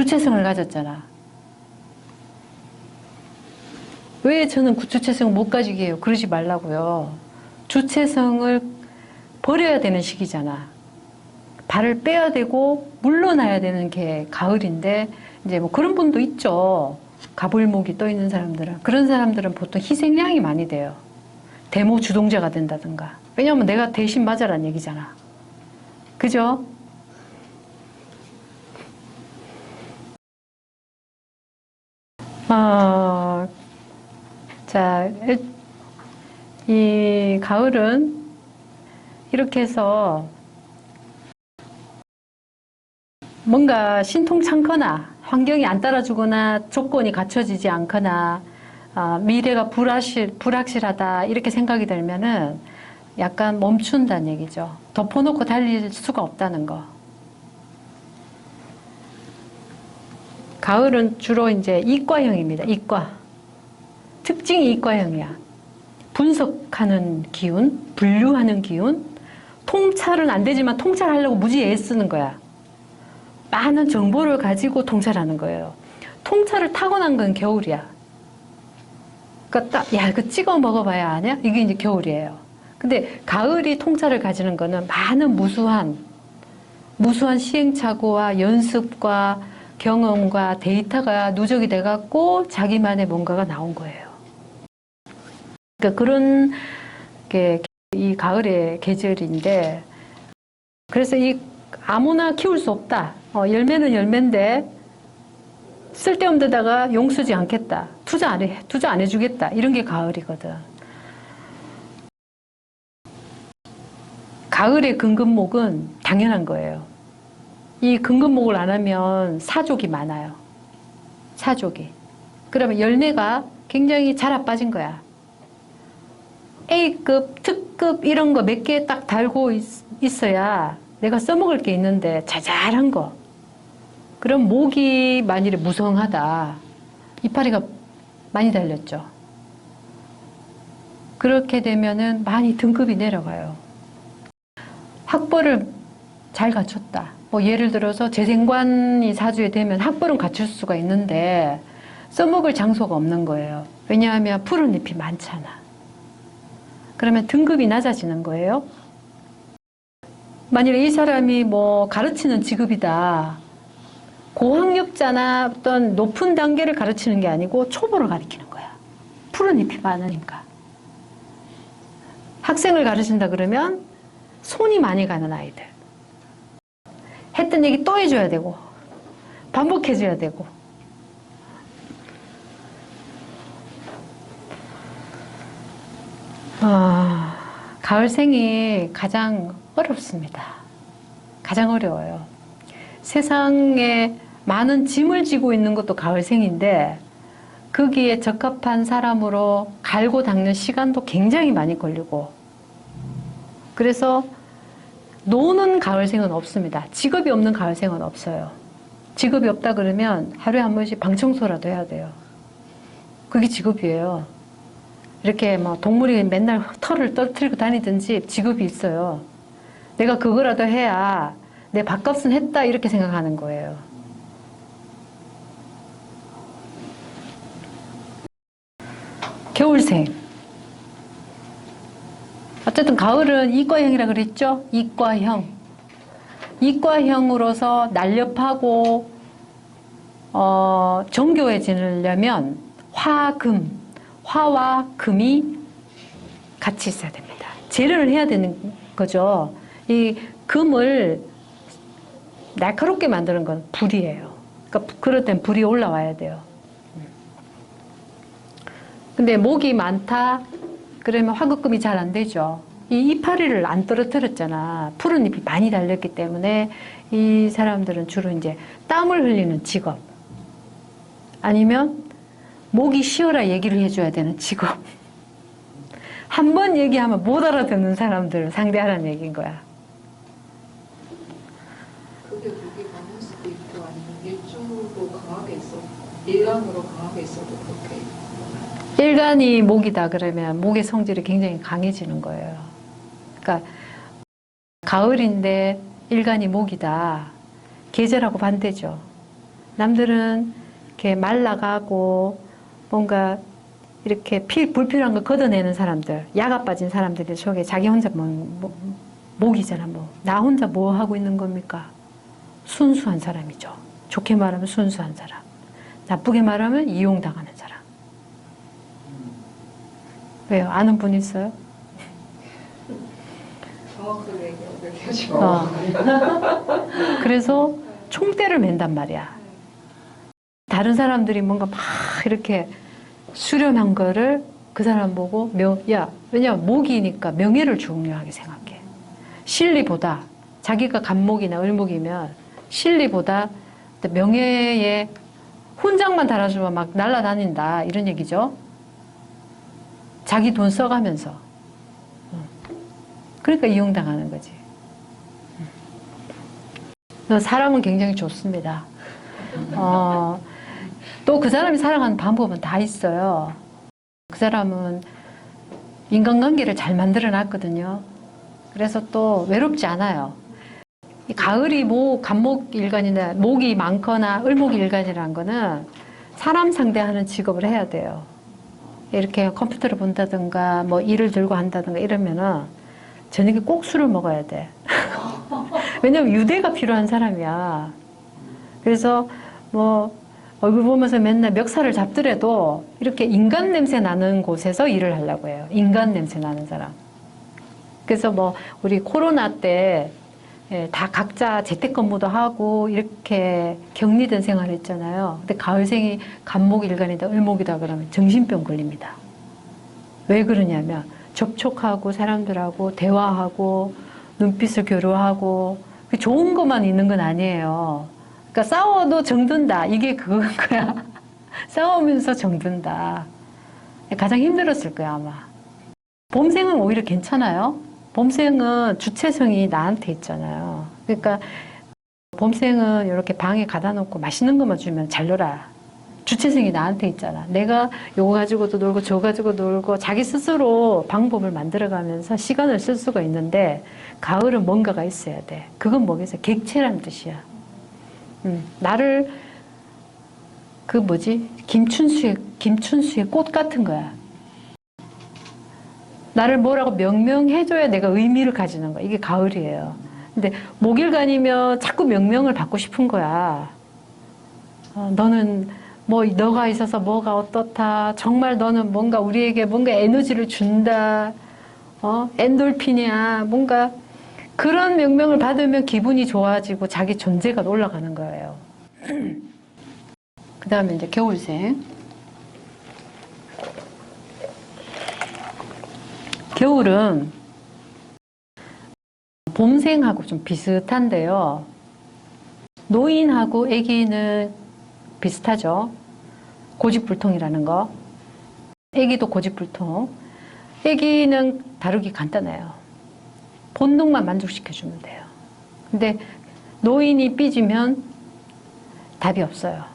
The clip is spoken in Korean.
주체성을 가졌잖아. 왜 저는 그 주체성을 못 가지게 해요? 그러지 말라고요. 주체성을 버려야 되는 시기잖아. 발을 빼야 되고 물러나야 되는 게 가을인데 이제 뭐 그런 분도 있죠. 가불목이 떠 있는 사람들은 그런 사람들은 보통 희생양이 많이 돼요. 데모 주동자가 된다든가. 왜냐면 내가 대신 맞아란 얘기잖아. 그죠? 어, 자, 일- 이 가을은 이렇게 해서 뭔가 신통찮거나 환경이 안 따라주거나 조건이 갖춰지지 않거나 아, 미래가 불확실, 불확실하다 이렇게 생각이 들면은 약간 멈춘다는 얘기죠. 덮어놓고 달릴 수가 없다는 거. 가을은 주로 이제 이과형입니다. 이과. 특징이 이과형이야. 분석하는 기운, 분류하는 기운, 통찰은 안 되지만 통찰하려고 무지 애쓰는 거야. 많은 정보를 가지고 통찰하는 거예요. 통찰을 타고난 건 겨울이야. 그러니까 딱, 야, 이거 찍어 먹어봐야 아냐? 이게 이제 겨울이에요. 근데 가을이 통찰을 가지는 거는 많은 무수한, 무수한 시행착오와 연습과 경험과 데이터가 누적이 돼갖고 자기만의 뭔가가 나온 거예요. 그러니까 그런 게 이 가을의 계절인데 그래서 이 아무나 키울 수 없다. 어, 열매는 열매인데 쓸데없는 데다가 용 쓰지 않겠다. 투자 안 해, 투자 안 해주겠다. 이런 게 가을이거든. 가을의 근근목은 당연한 거예요. 이 근근목을 안 하면 사족이 많아요. 사족이. 그러면 열매가 굉장히 자라 빠진 거야. A급, 특급 이런 거 몇 개 딱 달고 있, 있어야 내가 써먹을 게 있는데 자잘한 거. 그럼 목이 만일에 무성하다. 이파리가 많이 달렸죠. 그렇게 되면은 많이 등급이 내려가요. 학벌을 잘 갖췄다. 뭐 예를 들어서 재생관이 사주에 되면 학벌은 갖출 수가 있는데 써먹을 장소가 없는 거예요. 왜냐하면 푸른 잎이 많잖아. 그러면 등급이 낮아지는 거예요. 만약에 이 사람이 뭐 가르치는 직업이다. 고학력자나 어떤 높은 단계를 가르치는 게 아니고 초보를 가르치는 거야. 푸른 잎이 많으니까. 학생을 가르친다 그러면 손이 많이 가는 아이들. 했던 얘기 또 해줘야 되고, 반복해줘야 되고. 아, 가을생이 가장 어렵습니다. 가장 어려워요. 세상에 많은 짐을 지고 있는 것도 가을생인데, 거기에 적합한 사람으로 갈고 닦는 시간도 굉장히 많이 걸리고, 그래서 노는 가을생은 없습니다. 직업이 없는 가을생은 없어요. 직업이 없다 그러면 하루에 한 번씩 방 청소라도 해야 돼요. 그게 직업이에요. 이렇게 뭐 동물이 맨날 털을 떨어뜨리고 다니든지 직업이 있어요. 내가 그거라도 해야 내 밥값은 했다 이렇게 생각하는 거예요. 겨울생. 어쨌든 가을은 이과형이라 그랬죠? 이과형. 이과형으로서 날렵하고 어, 정교해지려면 화금, 화와 금이 같이 있어야 됩니다. 재련을 해야 되는 거죠. 이 금을 날카롭게 만드는 건 불이에요. 그러니까 그럴 땐 불이 올라와야 돼요. 근데 목이 많다 그러면 화급금이 잘 안 되죠. 이 이파리를 안 떨어뜨렸잖아. 푸른 잎이 많이 달렸기 때문에 이 사람들은 주로 이제 땀을 흘리는 직업 아니면 목이 쉬어라 얘기를 해줘야 되는 직업. 한 번 얘기하면 못 알아듣는 사람들을 상대하라는 얘기인 거야. 그게 목이 많을 수도 있고 아니면 일주로 강하게 있어 일간으로 강하게 있어도 그렇게 일간이 목이다 그러면 목의 성질이 굉장히 강해지는 거예요. 그러니까 가을인데 일간이 목이다. 계절하고 반대죠. 남들은 이렇게 말라가고 뭔가 이렇게 필, 불필요한 거 걷어내는 사람들, 야가 빠진 사람들이 속에 자기 혼자 뭐, 뭐, 목이잖아, 뭐. 나 혼자 뭐 하고 있는 겁니까? 순수한 사람이죠. 좋게 말하면 순수한 사람. 나쁘게 말하면 이용당하는 사람. 왜요? 아는 분 있어요? 정확하게 얘기하시고 어. 그래서 총대를 맨단 말이야. 다른 사람들이 뭔가 막 이렇게 수련한 거를 그 사람 보고 명, 야, 왜냐면 목이니까 명예를 중요하게 생각해. 실리보다 자기가 간목이나 을목이면 실리보다 명예에 훈장만 달아주면 막 날아다닌다 이런 얘기죠. 자기 돈 써가면서. 응. 그러니까 이용당하는 거지. 응. 사람은 굉장히 좋습니다. 어, 또 그 사람이 살아가는 방법은 다 있어요. 그 사람은 인간관계를 잘 만들어 놨거든요. 그래서 또 외롭지 않아요. 이 가을이 목, 간목 일간이나 목이 많거나 을목 일간이라는 거는 사람 상대하는 직업을 해야 돼요. 이렇게 컴퓨터를 본다든가 뭐 일을 들고 한다든가 이러면은 저녁에 꼭 술을 먹어야 돼. 왜냐면 유대가 필요한 사람이야. 그래서 뭐 얼굴 보면서 맨날 멱살을 잡더라도 이렇게 인간 냄새 나는 곳에서 일을 하려고 해요. 인간 냄새 나는 사람. 그래서 뭐 우리 코로나 때 예, 다 각자 재택근무도 하고 이렇게 격리된 생활을 했잖아요. 근데 가을생이 간목 일간이다, 을목이다 그러면 정신병 걸립니다. 왜 그러냐면 접촉하고 사람들하고 대화하고 눈빛을 교류하고 그 좋은 것만 있는 건 아니에요. 그러니까 싸워도 정든다. 이게 그건 거야. 싸우면서 정든다. 가장 힘들었을 거야 아마. 봄생은 오히려 괜찮아요. 봄생은 주체성이 나한테 있잖아요. 그러니까 봄생은 이렇게 방에 가다 놓고 맛있는 것만 주면 잘 놀아. 주체성이 나한테 있잖아. 내가 요거 가지고도 놀고 저거 가지고 놀고 자기 스스로 방법을 만들어가면서 시간을 쓸 수가 있는데 가을은 뭔가가 있어야 돼. 그건 뭐겠어요? 객체란 뜻이야. 음, 나를 그 뭐지? 김춘수의 김춘수의 꽃 같은 거야. 나를 뭐라고 명명해줘야 내가 의미를 가지는 거야. 이게 가을이에요. 근데 목일간이면 자꾸 명명을 받고 싶은 거야. 어, 너는 뭐 너가 있어서 뭐가 어떻다. 정말 너는 뭔가 우리에게 뭔가 에너지를 준다. 어, 엔돌핀이야. 뭔가 그런 명명을 받으면 기분이 좋아지고 자기 존재가 올라가는 거예요. 그 다음에 이제 겨울생. 겨울은 봄생하고 좀 비슷한데요. 노인하고 아기는 비슷하죠. 고집불통이라는 거. 아기도 고집불통. 아기는 다루기 간단해요. 본능만 만족시켜주면 돼요. 근데 노인이 삐지면 답이 없어요.